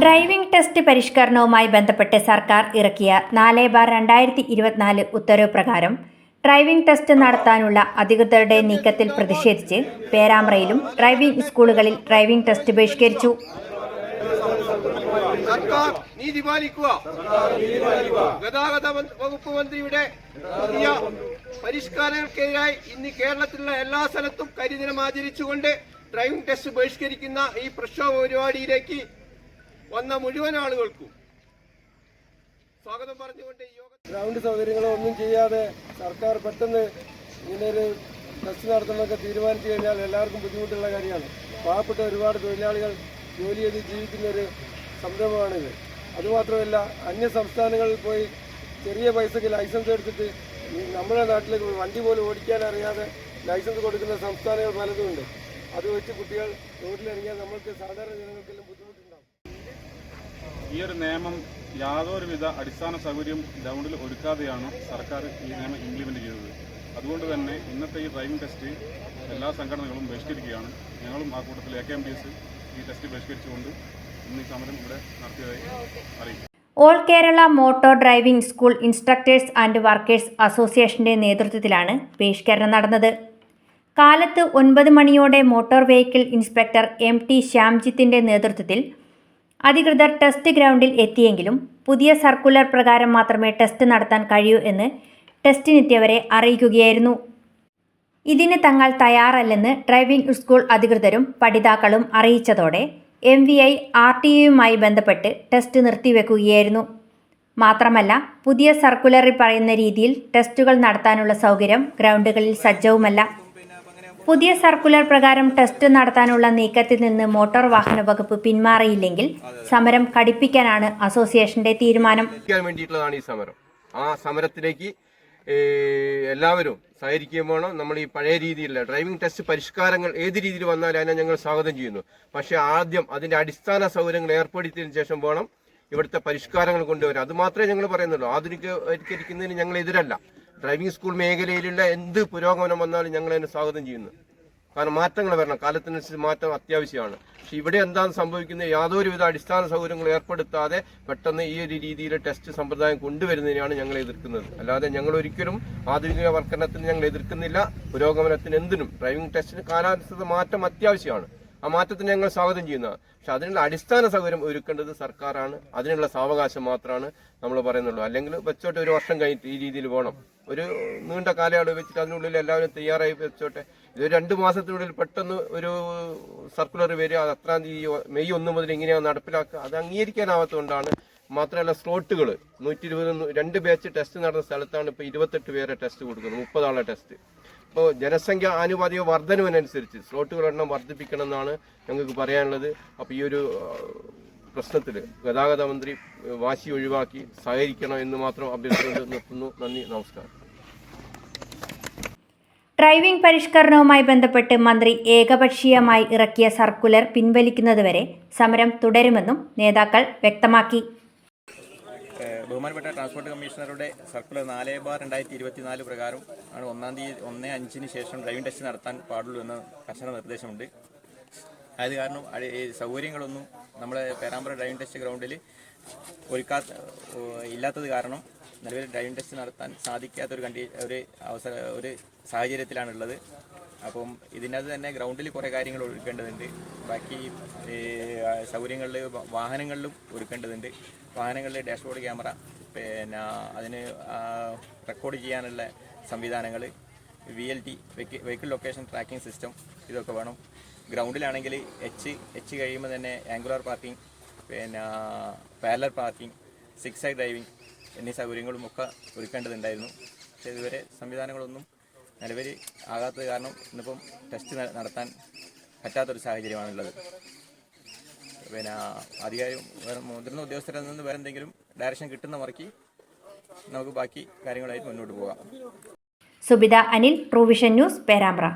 Driving test പരിഷ്കരണവുമായി ബന്ധപ്പെട്ട് സർക്കാർ ഇറക്കിയ നാല് ബാർ രണ്ടായിരത്തി ഇരുപത്തിനാല് ഉത്തരവ് പ്രകാരം ഡ്രൈവിംഗ് ടെസ്റ്റ് നടത്താനുള്ള അധികൃതരുടെ നീക്കത്തിൽ പ്രതിഷേധിച്ച് പേരാമ്പ്രയിലും ഡ്രൈവിംഗ് സ്കൂളുകളിൽ ഡ്രൈവിംഗ് ടെസ്റ്റ് ബഹിഷ്കരിച്ചു. സർക്കാർ ഗതാഗത വകുപ്പ് മന്ത്രിയുടെ പരിഷ്കാരങ്ങൾക്കെതിരായി ഇന്ന് കേരളത്തിലുള്ള എല്ലാ സ്ഥലത്തും കരിദിനം ആചരിച്ചുകൊണ്ട് ഡ്രൈവിംഗ് ടെസ്റ്റ് ബഹിഷ്കരിക്കുന്ന ഈ പ്രക്ഷോഭ പരിപാടിയിലേക്ക് വന്ന മുഴുവൻ ആളുകൾക്കും സ്വാഗതം പറഞ്ഞുകൊണ്ട് ഗ്രൗണ്ട് സൗകര്യങ്ങളോ ഒന്നും ചെയ്യാതെ സർക്കാർ പെട്ടെന്ന് ഇങ്ങനൊരു ടെസ്റ്റ് നടത്തുന്നതൊക്കെ തീരുമാനിച്ചു കഴിഞ്ഞാൽ എല്ലാവർക്കും ബുദ്ധിമുട്ടുള്ള കാര്യമാണ്. പാവപ്പെട്ട ഒരുപാട് തൊഴിലാളികൾ ജോലി ചെയ്ത് ജീവിക്കുന്ന ഒരു സംരംഭമാണിത്. അതുമാത്രമല്ല അന്യ സംസ്ഥാനങ്ങളിൽ പോയി ചെറിയ പൈസക്ക് ലൈസൻസ് എടുത്തിട്ട് നമ്മുടെ നാട്ടിൽ വണ്ടി പോലും ഓടിക്കാൻ അറിയാതെ ലൈസൻസ് കൊടുക്കുന്ന സംസ്ഥാനങ്ങൾ പലതുമുണ്ട്. അത് വെച്ച് കുട്ടികൾ റോഡിലിറങ്ങിയാൽ നമ്മൾക്ക് സാധാരണ ജനങ്ങൾക്കെല്ലാം ബുദ്ധിമുട്ടുണ്ടാകും ഈ ഒരു നിയമം യാതൊരുവിധ അടിസ്ഥാന സൗകര്യം ഗ്രൗണ്ടിൽ ഒരുക്കാതെയാണ് സർക്കാർ ഈ നിയമം ഇംപ്ലിമെന്റ് ചെയ്തത്. അതുകൊണ്ട് തന്നെ ഇന്നത്തെ ഈ ഡ്രൈവിംഗ് ടെസ്റ്റ് എല്ലാ സംഘടനകളും ബഹിഷ്കരിക്കുകയാണ്. ഞങ്ങളും ആ കൂട്ടത്തിൽ A K M D S ഈ ടെസ്റ്റ് ബഹിഷ്കരിച്ചുകൊണ്ട് ഇന്ന് സമരം ഇവിടെ നടത്തിയതായി അറിയിക്കും. All Kerala motor driving school instructors and workers അസോസിയേഷന്റെ നേതൃത്വത്തിലാണ് ബഹിഷ്കരണം നടന്നത്. കാലത്ത് ഒൻപത് മണിയോടെ motor vehicle inspector M T ശ്യാംജിത്തിന്റെ നേതൃത്വത്തിൽ അധികൃതർ ടെസ്റ്റ് ഗ്രൗണ്ടിൽ എത്തിയെങ്കിലും പുതിയ സർക്കുലർ പ്രകാരം മാത്രമേ ടെസ്റ്റ് നടത്താൻ കഴിയൂ എന്ന് ടെസ്റ്റിനെത്തിയവരെ അറിയിക്കുകയായിരുന്നു. ഇതിന് തങ്ങൾ തയ്യാറല്ലെന്ന് ഡ്രൈവിംഗ് സ്കൂൾ അധികൃതരും പഠിതാക്കളും അറിയിച്ചതോടെ M V I R T യുമായി ബന്ധപ്പെട്ട് ടെസ്റ്റ് നിർത്തിവെക്കുകയായിരുന്നു. മാത്രമല്ല പുതിയ സർക്കുലറിൽ പറയുന്ന രീതിയിൽ ടെസ്റ്റുകൾ നടത്താനുള്ള സൗകര്യം ഗ്രൗണ്ടുകളിൽ സജ്ജവുമല്ല. പുതിയ സർക്കുലർ പ്രകാരം ടെസ്റ്റ് നടത്താനുള്ള നീക്കത്തിൽ നിന്ന് മോട്ടോർ വാഹന വകുപ്പ് പിന്മാറിയില്ലെങ്കിൽ സമരം കടിപ്പിക്കാനാണ് അസോസിയേഷന്റെ തീരുമാനം. വേണ്ടിയിട്ടുള്ളതാണ് ഈ സമരം. ആ സമരത്തിലേക്ക് എല്ലാവരും സഹകരിക്കുകയും വേണം. നമ്മൾ ഈ പഴയ രീതിയിലുള്ള ഡ്രൈവിംഗ് ടെസ്റ്റ് പരിഷ്കാരങ്ങൾ ഏത് രീതിയിൽ വന്നാലും അതിനെ ഞങ്ങൾ സ്വാഗതം ചെയ്യുന്നു. പക്ഷേ ആദ്യം അതിന്റെ അടിസ്ഥാന സൗകര്യങ്ങൾ ഏർപ്പെടുത്തിയതിനു ശേഷം വേണം ഇവിടുത്തെ പരിഷ്കാരങ്ങൾ കൊണ്ടുവരാൻ. അത് മാത്രമേ ഞങ്ങൾ പറയുന്നുള്ളൂ. ആധുനികവൽക്കരിക്കുന്നതിന് ഞങ്ങൾ എതിരല്ല. ഡ്രൈവിംഗ് സ്കൂൾ മേഖലയിലുള്ള എന്ത് പുരോഗമനം വന്നാലും ഞങ്ങൾ അതിനെ സ്വാഗതം ചെയ്യുന്നു. കാരണം മാറ്റങ്ങൾ വരണം. കാലത്തിനനുസരിച്ച് മാറ്റം അത്യാവശ്യമാണ്. പക്ഷെ ഇവിടെ എന്താണ് സംഭവിക്കുന്നത്? യാതൊരുവിധ അടിസ്ഥാന സൗകര്യങ്ങൾ ഏർപ്പെടുത്താതെ പെട്ടെന്ന് ഈ ഒരു രീതിയിൽ ടെസ്റ്റ് സമ്പ്രദായം കൊണ്ടുവരുന്നതിനാണ് ഞങ്ങൾ എതിർക്കുന്നത്. അല്ലാതെ ഞങ്ങൾ ഒരിക്കലും ആധുനികവൽക്കരണത്തിന് ഞങ്ങൾ എതിർക്കുന്നില്ല. പുരോഗമനത്തിന് എന്തിനും. ഡ്രൈവിംഗ് ടെസ്റ്റിന് കാലാനുസൃത മാറ്റം അത്യാവശ്യമാണ്. ആ മാറ്റത്തിന് ഞങ്ങൾ സ്വാഗതം ചെയ്യുന്ന. പക്ഷെ അതിനുള്ള അടിസ്ഥാന സൗകര്യം ഒരുക്കേണ്ടത് സർക്കാരാണ്. അതിനുള്ള സാവകാശം മാത്രമാണ് നമ്മൾ പറയുന്നുള്ളൂ. അല്ലെങ്കിൽ വെച്ചോട്ടെ ഒരു വർഷം കഴിഞ്ഞിട്ട് ഈ രീതിയിൽ പോകണം. ഒരു നീണ്ട കാലയളവ് വെച്ചിട്ട് അതിനുള്ളിൽ എല്ലാവരും തയ്യാറായി വെച്ചോട്ടെ. ഇത് രണ്ട് മാസത്തിനുള്ളിൽ പെട്ടെന്ന് ഒരു സർക്കുലർ വരിക അത് അത്രാം തീയതി മെയ് ഒന്ന് മുതൽ ഇങ്ങനെയാണ് നടപ്പിലാക്കുക. അത് അംഗീകരിക്കാനാവാത്തതുകൊണ്ടാണ് മാത്രമല്ല സ്ലോട്ടുകൾ നൂറ്റി ഇരുപത് രണ്ട് ബാച്ച് ടെസ്റ്റ് നടന്ന സ്ഥലത്താണ് ഇപ്പോൾ ഇരുപത്തെട്ട് പേരെ ടെസ്റ്റ് കൊടുക്കുന്നത്. മുപ്പതാളെ ടെസ്റ്റ്. ഇപ്പോൾ ജനസംഖ്യ ആനുപാതിക വർധനവിനനുസരിച്ച് സ്ലോട്ടുകളുടെ എണ്ണം വർദ്ധിപ്പിക്കണം എന്നാണ് ഞങ്ങൾക്ക് പറയാനുള്ളത്. അപ്പോൾ ഈ ഒരു പ്രശ്നത്തിൽ ഗതാഗത മന്ത്രി വാശി ഒഴിവാക്കി സഹകരിക്കണം എന്ന് മാത്രം അഭ്യർത്ഥിച്ചു നിർത്തുന്നു. നന്ദി നമസ്കാരം. ഡ്രൈവിംഗ് പരിഷ്കരണവുമായി ബന്ധപ്പെട്ട് മന്ത്രി ഏകപക്ഷീയമായി ഇറക്കിയ സർക്കുലർ പിൻവലിക്കുന്നതുവരെ സമരം തുടരുമെന്നും നേതാക്കൾ വ്യക്തമാക്കി. ബഹുമാനപ്പെട്ട ട്രാൻസ്പോർട്ട് കമ്മീഷണറുടെ സർക്കുലർ നാല് ബാർ രണ്ടായിരത്തി ഇരുപത്തിനാല് പ്രകാരം ആണ് ഒന്നാം തീയതി ഒന്ന് അഞ്ചിന് ശേഷം ഡ്രൈവിംഗ് ടെസ്റ്റ് നടത്താൻ പാടുള്ളൂ എന്ന കർശന നിർദ്ദേശമുണ്ട്. അത് കാരണം സൗകര്യങ്ങളൊന്നും നമ്മുടെ പേരാമ്പ്ര ഡ്രൈവിംഗ് ടെസ്റ്റ് ഗ്രൗണ്ടിൽ ഒരുക്കാത്ത ഇല്ലാത്തത് കാരണം നിലവിൽ ഡ്രൈവിംഗ് ടെസ്റ്റ് നടത്താൻ സാധിക്കാത്ത ഒരു കണ്ടി ഒരു അവസര ഒരു സാഹചര്യത്തിലാണുള്ളത്. അപ്പം ഇതിനകത്ത് തന്നെ ഗ്രൗണ്ടിൽ കുറേ കാര്യങ്ങൾ ഒരുക്കേണ്ടതുണ്ട്. ബാക്കി സൗകര്യങ്ങളിൽ വാഹനങ്ങളിലും ഒരുക്കേണ്ടതുണ്ട്. വാഹനങ്ങളിലെ ഡാഷ്ബോർഡ് ക്യാമറ പിന്നെ അതിന് റെക്കോർഡ് ചെയ്യാനുള്ള സംവിധാനങ്ങൾ V L T vehicle location tracking system ഇതൊക്കെ വേണം. ഗ്രൗണ്ടിലാണെങ്കിൽ എച്ച് എച്ച് കഴിയുമ്പോൾ തന്നെ ആംഗുലർ പാർക്കിംഗ് പിന്നെ parallel parking six side driving എന്നീ സൗകര്യങ്ങളും ഒക്കെ ഒരുക്കേണ്ടതുണ്ടായിരുന്നു. പക്ഷേ ഇതുവരെ സംവിധാനങ്ങളൊന്നും നിലവിൽ ആകാത്തത് കാരണം ഇന്നിപ്പം ടെസ്റ്റ് നടത്താൻ പറ്റാത്തൊരു സാഹചര്യമാണുള്ളത്. പിന്നെ അധികാരി മുതിർന്ന ഉദ്യോഗസ്ഥരിൽ നിന്ന് വേറെ എന്തെങ്കിലും ഡയറക്ഷൻ കിട്ടുന്ന മുറയ്ക്ക് നമുക്ക് ബാക്കി കാര്യങ്ങളായിട്ട് മുന്നോട്ട് പോകാം. Subitha Anil provision news Perambra.